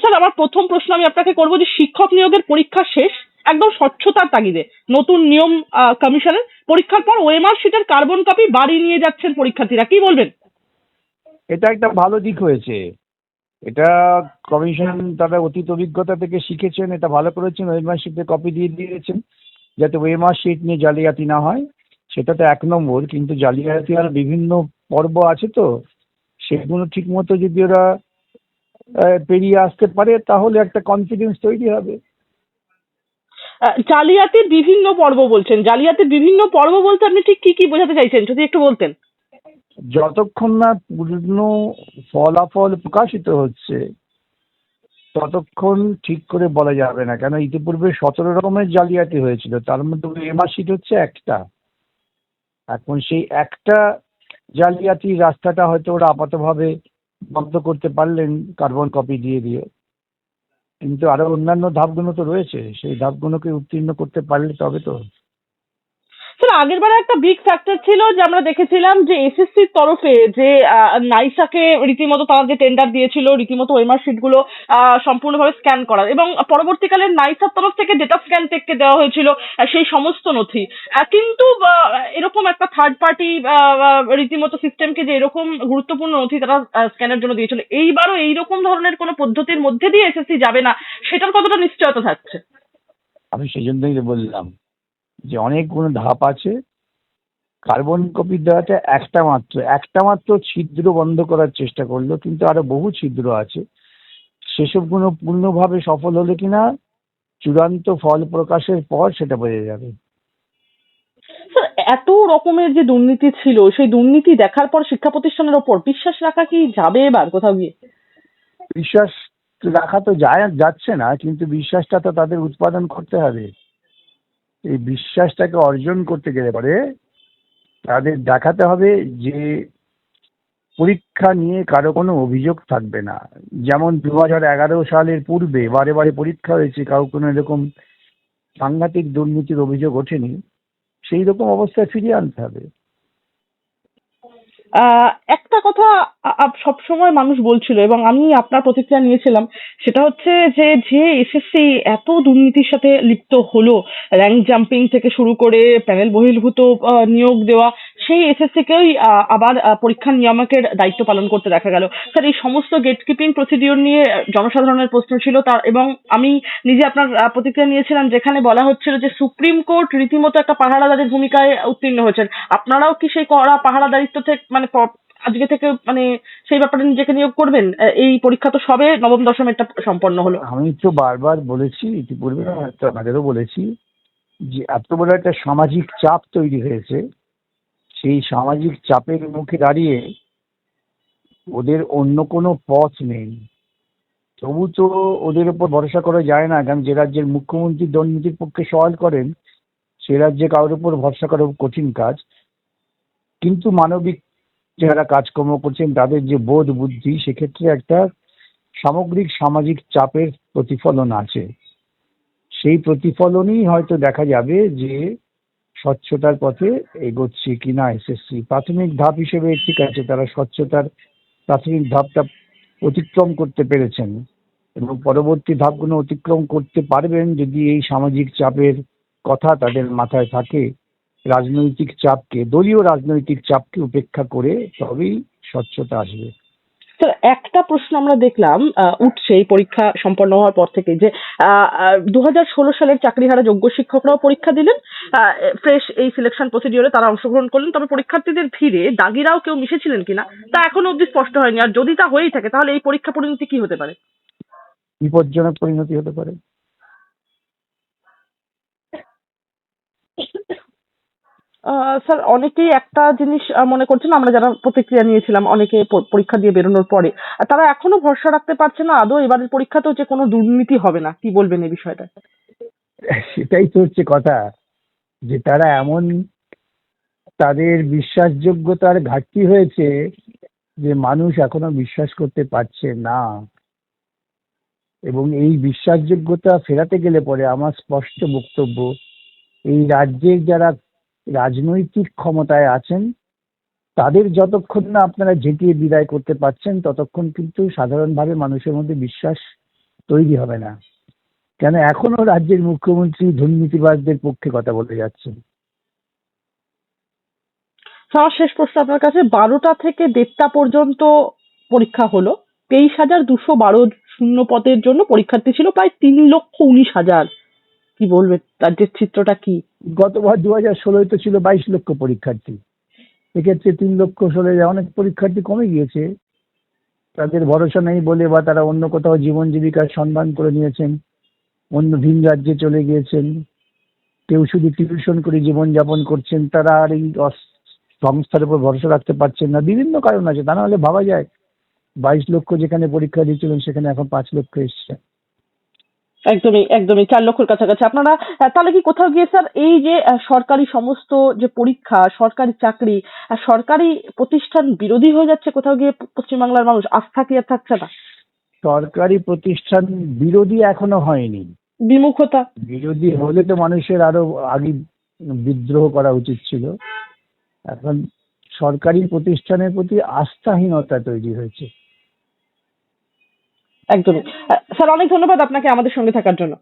Sir, আমার প্রথম প্রশ্ন আমি আপনাকে করব যে শিক্ষক নিয়োগের পরীক্ষা শেষ, একদম স্বচ্ছতার তাগিদে, নতুন নিয়ম কমিশনের পরীক্ষার পর ওএমআর শিটের কার্বন কপি বাড়ি নিয়ে যাচ্ছেন পরীক্ষার্থীরা, কি বলবেন? এটা একটা ভালো দিক হয়েছে। এটা কমিশন তারা অতীত অভিজ্ঞতা থেকে শিখেছেন, এটা ভালো করেছেন ওয়েমার শিটে কপি দিয়ে দিয়েছেন, যাতে ওয়েমার শিট নিয়ে জালিয়াতি না হয়। সেটা তো এক নম্বর, কিন্তু জালিয়াতি আর বিভিন্ন পর্ব আছে তো, সেগুলো ঠিক মতো যদি ওরা পেরিয়ে আসতে পারে তাহলে একটা কনফিডেন্স তৈরি হবে। জালিয়াতির বিভিন্ন পর্ব বলছেন। জালিয়াতির বিভিন্ন পর্ব বলতে আপনি ঠিক কি কি বোঝাতে চাইছেন? যদি একটু বলতেন। যতক্ষণ না পূর্ণ ফলাফল প্রকাশিত হচ্ছে ততক্ষণ ঠিক করে বলা যাবে না। কেন ইতিপূর্বে সতেরো রকমের জালিয়াতি হয়েছিল। তার মধ্যে এমআর শিট হচ্ছে একটা। এখন সেই একটা জালিয়াতির রাস্তাটা হয়তো ওরা আপাতভাবে বন্ধ করতে পারলেন কার্বন কপি দিয়ে দিয়ে। কিন্তু আরও অন্যান্য ধাপগুলো তো রয়েছে, সেই ধাপগুলোকে উত্তীর্ণ করতে পারলে তবে তো স্যার আগের বারে একটা বিগ ফ্যাক্টর ছিল যে আমরা দেখেছিলাম যে এসএসসির তরফে যে নাইসাকে রীতিমতো তারা যে টেন্ডার দিয়েছিল রীতিমতো ওয়েমার শিটগুলো আহ, সম্পূর্ণভাবে স্ক্যান করার এবং পরবর্তীকালে নাইসার তরফ থেকে ডেটা স্ক্যান টেককে দেওয়া হয়েছিল সেই সমস্ত নথি। কিন্তু এরকম একটা থার্ড পার্টি রীতিমতো সিস্টেমকে যে এরকম গুরুত্বপূর্ণ নথি তারা স্ক্যানের জন্য দিয়েছিল এইবারও এইরকম ধরনের কোনো পদ্ধতির মধ্যে দিয়ে এসএসসি যাবে না সেটার কতটা নিশ্চয়তা থাকছে? আমি সেই জন্যই বললাম যে অনেকগুলো ধাপ আছে কার্বন কপি দেওয়াটা একটা মাত্র একটা মাত্র ছিদ্র বন্ধ করার চেষ্টা করল কিন্তু আরও বহু ছিদ্র আছে। সেসবগুলো পূর্ণভাবে সফল হলে কিনা চূড়ান্ত ফল প্রকাশের পর সেটা বোঝা যাবে। এত রকমের যে দুর্নীতি ছিল সেই দুর্নীতি দেখার পর শিক্ষা প্রতিষ্ঠানের ওপর বিশ্বাস রাখা কি যাবে এবার কোথাও গিয়ে? বিশ্বাস রাখা তো যায় যাচ্ছে না কিন্তু বিশ্বাসটা তো তাদের উৎপাদন করতে হবে। এই বিশ্বাসটাকে অর্জন করতে গেলে পরে তাদের দেখাতে হবে যে পরীক্ষা নিয়ে কারও কোনো অভিযোগ থাকবে না। যেমন দু হাজার এগারো সালের পূর্বে বারে বারে পরীক্ষা হয়েছে, কারও কোনো এরকম সাংঘাতিক দুর্নীতির অভিযোগ ওঠেনি, সেই রকম অবস্থায় ফিরিয়ে আনতে হবে। একটা কথা সব সময় মানুষ বলছিল এবং আমি আপনার প্রতিক্রিয়া নিয়েছিলাম। সেটা হচ্ছে যে যে এসএসসি এত দুর্নীতির সাথে লিপ্ত হলো র্যাঙ্ক জাম্পিং থেকে শুরু করে প্যানেল বহির্ভূত নিয়োগ দেওয়া, সেই এসএসসি কেই আবার পরীক্ষা নিয়ামকের দায়িত্ব পালন করতে দেখা গেল। স্যার, এই সমস্ত গেট কিপিং প্রসিডিওর নিয়ে জনসাধারণের প্রশ্ন ছিল তার এবং আমি নিজে আপনার প্রতিক্রিয়া নিয়েছিলাম যেখানে বলা হচ্ছিল যে, সুপ্রিম কোর্ট রীতিমতো একটা পাহারাদারের ভূমিকায় উত্তীর্ণ হয়েছেন। আপনারাও কি সেই কড়া পাহারাদারিত্ব থেকে মানে আজকে থেকে মানে সেই ব্যাপারে নিজেকে নিয়োগ করবেন? এই পরীক্ষা তো সবে নবম দশমেরটা সম্পন্ন হলো। আমি তো বারবার বলেছি, ইতিপূর্বে আমাদেরও বলেছি যে এত বড় একটা সামাজিক চাপ তৈরি হয়েছে। সেই সামাজিক চাপের মুখে দাঁড়িয়ে ওদের অন্য কোনো পথ নেই। তবু তো ওদের উপর ভরসা করা যায় না, কারণ যে রাজ্যের মুখ্যমন্ত্রী দুর্নীতির পক্ষে সওয়াল করেন, সে রাজ্যে কারোর উপর ভরসা করা কঠিন কাজ। কিন্তু মানবিক যারা কাজকর্ম করছেন, তাদের যে বোধ বুদ্ধি, সেক্ষেত্রে একটা সামগ্রিক সামাজিক চাপের প্রতিফলন আছে। সেই প্রতিফলনই হয়তো দেখা যাবে যে স্বচ্ছতার পথে এগোচ্ছে কিনা এসএসসি প্রাথমিক ধাপ হিসেবে ঠিক আছে, তারা স্বচ্ছতার প্রাথমিক ধাপটা অতিক্রম করতে পেরেছেন এবং পরবর্তী ধাপগুলো অতিক্রম করতে পারবেন যদি এই সামাজিক চাপের কথা তাদের মাথায় থাকে। রাজনৈতিক চাপকে দলীয় রাজনৈতিক চাপকে উপেক্ষা করে তবেই স্বচ্ছতা আসবে। স্যার একটা প্রশ্ন আমরা দেখলাম উঠছে এই পরীক্ষা সম্পন্ন হওয়ার পর থেকে যে দু হাজার ষোলো সালের চাকরিহারা যোগ্য শিক্ষকরাও পরীক্ষা দিলেন ফ্রেশ এই সিলেকশন প্রসিডিওরে তারা অংশগ্রহণ করলেন। তবে পরীক্ষার্থীদের ভিড়ে দাগিরাও কেউ মিশেছিলেন কিনা তা এখনও অবধি স্পষ্ট হয়নি। আর যদি তা হয়েই থাকে তাহলে এই পরীক্ষা পরিণতি কি হতে পারে? বিপজ্জনক পরিণতি হতে পারে। স্যার, অনেকেই একটা জিনিস মনে করছেন, আমরা যারা প্রতিক্রিয়া নিয়েছিলাম, অনেকে পরীক্ষা দিয়ে বেরোনোর পরে তারা এখনও ভরসা রাখতে পারছে না, আদৌ এবারের পরীক্ষাতেও যে কোনো দুর্নীতি হবে না, কি বলবেন এই বিষয়টা? সেটাই তো হচ্ছে কথা, যে তারা এমন তাদের বিশ্বাসযোগ্যতার ঘাটতি হয়েছে, যে মানুষ এখনও বিশ্বাস করতে পারছে না। এবং এই বিশ্বাসযোগ্যতা ফেরাতে গেলে পরে আমার স্পষ্ট বক্তব্য, এই রাজ্যের যারা রাজনৈতিক ক্ষমতায় আছেন, তাদের যতক্ষণ না আপনারা ঝেঁটিয়ে বিদায় করতে পারছেন, ততক্ষণ কিন্তু সাধারণভাবে মানুষের মধ্যে বিশ্বাস তৈরি হবে না। কেন এখনও রাজ্যের মুখ্যমন্ত্রী দুর্নীতিবাজদের পক্ষে কথা বলে যাচ্ছেন? আমার শেষ প্রশ্ন আপনার কাছে, বারোটা থেকে দেড়টা পর্যন্ত পরীক্ষা হলো। তেইশ হাজার দুশো বারো শূন্য পদের জন্য পরীক্ষার্থী ছিল প্রায় তিন লক্ষ উনিশ হাজার। কি বলবেন রাজ্যের চিত্রটা কি? গতবার দু হাজার ষোলোয় তো ছিল বাইশ লক্ষ পরীক্ষার্থী। এক্ষেত্রে তিন লক্ষ ষোলো অনেক পরীক্ষার্থী কমে গিয়েছে। তাদের ভরসা নেই বলে বা তারা অন্য কোথাও জীবন জীবিকার সন্ধান করে নিয়েছেন, অন্য ভিন রাজ্যে চলে গিয়েছেন, কেউ শুধু টিউশন করে জীবনযাপন করছেন, তারা আর এই সংস্থার উপর ভরসা রাখতে পারছেন না। বিভিন্ন কারণ আছে। তা নাহলে ভাবা যায়, বাইশ লক্ষ যেখানে পরীক্ষা দিয়েছিলেন, সেখানে এখন পাঁচ লক্ষ এসছে। একদমই একদমই চার লক্ষর কাছাকাছি। আপনারা তাহলে কি কোথাও গিয়ে স্যার এই যে সরকারি সমস্ত যে পরীক্ষা সরকারি চাকরি সরকারি প্রতিষ্ঠান বিরোধী হয়ে যাচ্ছে কোথাও গিয়ে পশ্চিমবাংলার মানুষ? আস্থা কি আর থাকছে না? সরকারি প্রতিষ্ঠান বিরোধী এখনও হয়নি। বিমুখতা? বিরোধী হলে তো মানুষের আরও আগে বিদ্রোহ করা উচিত ছিল। এখন সরকারি প্রতিষ্ঠানের প্রতি আস্থাহীনতা তৈরি হয়েছে। একদমই। স্যার অনেক ধন্যবাদ আপনাকে আমাদের সঙ্গে থাকার জন্য।